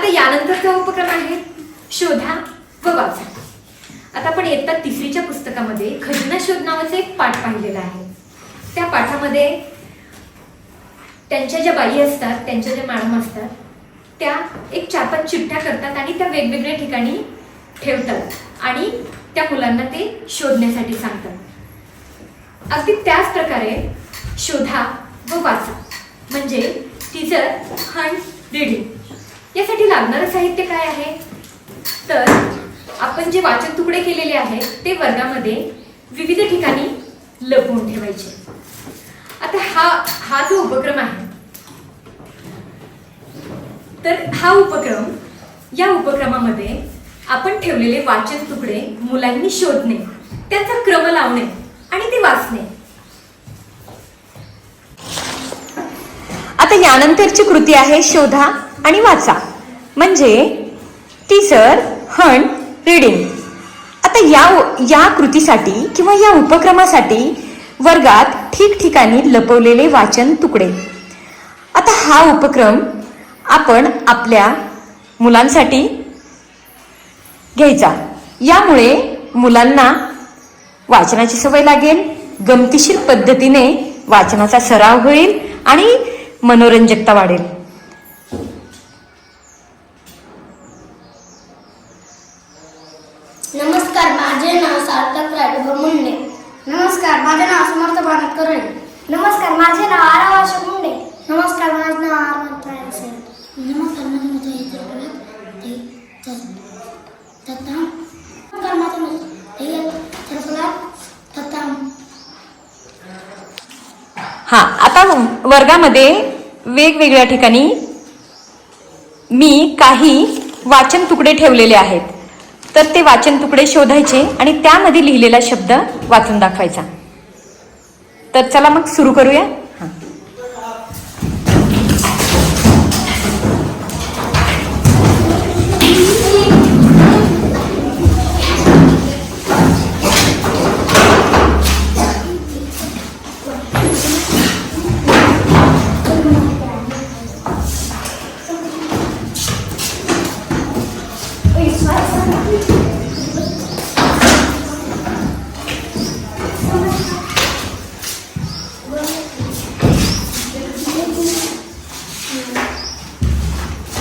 आता यानंतरचा उपक्रम आहे? शोधा व वाचा. आता आपण इयत्ता तिसरीच्या पुस्तकामध्ये खजिना शोध नावाचा एक पाठ पाहिलेला आहे. त्या पाठामध्ये त्यांच्या ज्या बाई असतात त्यांच्या ज्या मॅडम असतात त्या एक चार पाच चिठ्ठ्या करतात आणि त्या वेगवेगळ्या ठिकाणी ठेवतात आणि त्या मुलांना ते शोधण्यासाठी सांगतात. अगदी त्याच प्रकारे शोधा व वाचा. म्हणजे टीचर हंड रीडिंग यासाठी लागणारं साहित्य काय आहे? तर आपण जे वाचन तुकडे केलेले आहेत ते वर्गामध्ये विविध ठिकाणी लपवून ठेवायचे. आता हा हा जो उपक्रम आहे तर हा उपक्रम या उपक्रमामध्ये आपण ठेवलेले वाचन तुकडे मुलांनी शोधणे त्यांचा क्रम लावणे आणि ते वाचणे. आता यानंतरची कृती आहे शोधा. आणि वाचा. म्हणजे टीचर हण रीडिंग आता या या कृतीसाठी किंवा या उपक्रमासाठी वर्गात ठिकठिकाणी लपवलेले वाचन तुकडे. आता हा उपक्रम आपण आपल्या मुलांसाठी घ्यायचा. यामुळे मुलांना वाचनाची सवय लागेल गमतीशीर पद्धतीने वाचनाचा सराव होईल आणि मनोरंजकता वाढेल. नमस्कार माझे नाव सार्थक राघव मुंडे. नमस्कार माझे नाव समर्थ बानत करळे. नमस्कार माझे नाव आरव अशोक मुंडे. नमस्कार माझे नाव नमस्कार माझे हा आता वर्गामध्ये वेगवेगळ्या ठिकाणी मी काही वाचन तुकडे ठेवलेले आहेत. तर ते वाचन तुकडे शोधायचे आणि त्यामध्ये लिहिलेला शब्द वाचून दाखवायचा. तर चला मग सुरू करूया.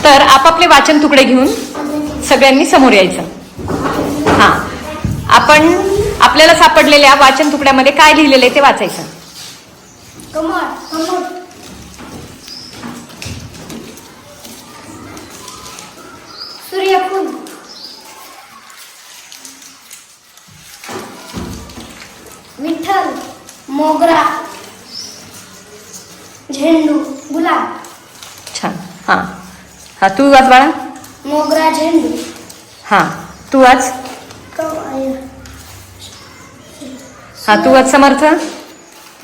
तर आपापले वाचन तुकडे घेऊन सगळ्यांनी समोर यायचं. हा. आपण आपल्याला सापडलेल्या वाचन तुकड्यामध्ये काय लिहिलेलं आहे ते वाचायचं. सूर्यफूल. विठ्ठल मोगरा झेंडू गुलाब. छान. हा. हा तू वाच बाळा. मोगरा झेंडू. हा तू वाच. हा तू वाच समर्थ.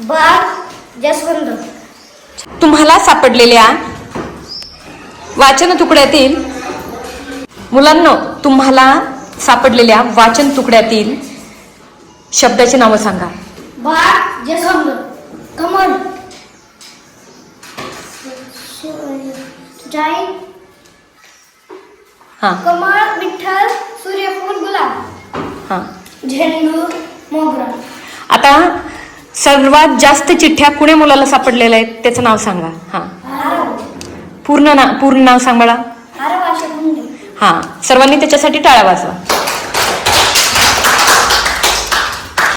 बाग जसवंत. तुम्हाला सापडलेल्या वाचन तुकड्यातील मुलांना तुम्हाला सापडलेल्या वाचन तुकड्यातील शब्दाची नावं सांगा. बाग जसवंत. कमळ जाई हा. कमळ विठ्ठल सूर्यफूल गुलाब. हा. झेंडू मोगरा. आता सर्वात जास्त चिठ्ठ्या कुणे मुलाला सापडलेल्या आहेत त्याचं नाव सांगा. हा. पूर्ण ना पूर्ण नाव सांग मुंडे हा. सर्वांनी त्याच्यासाठी टाळ्या वाजवा.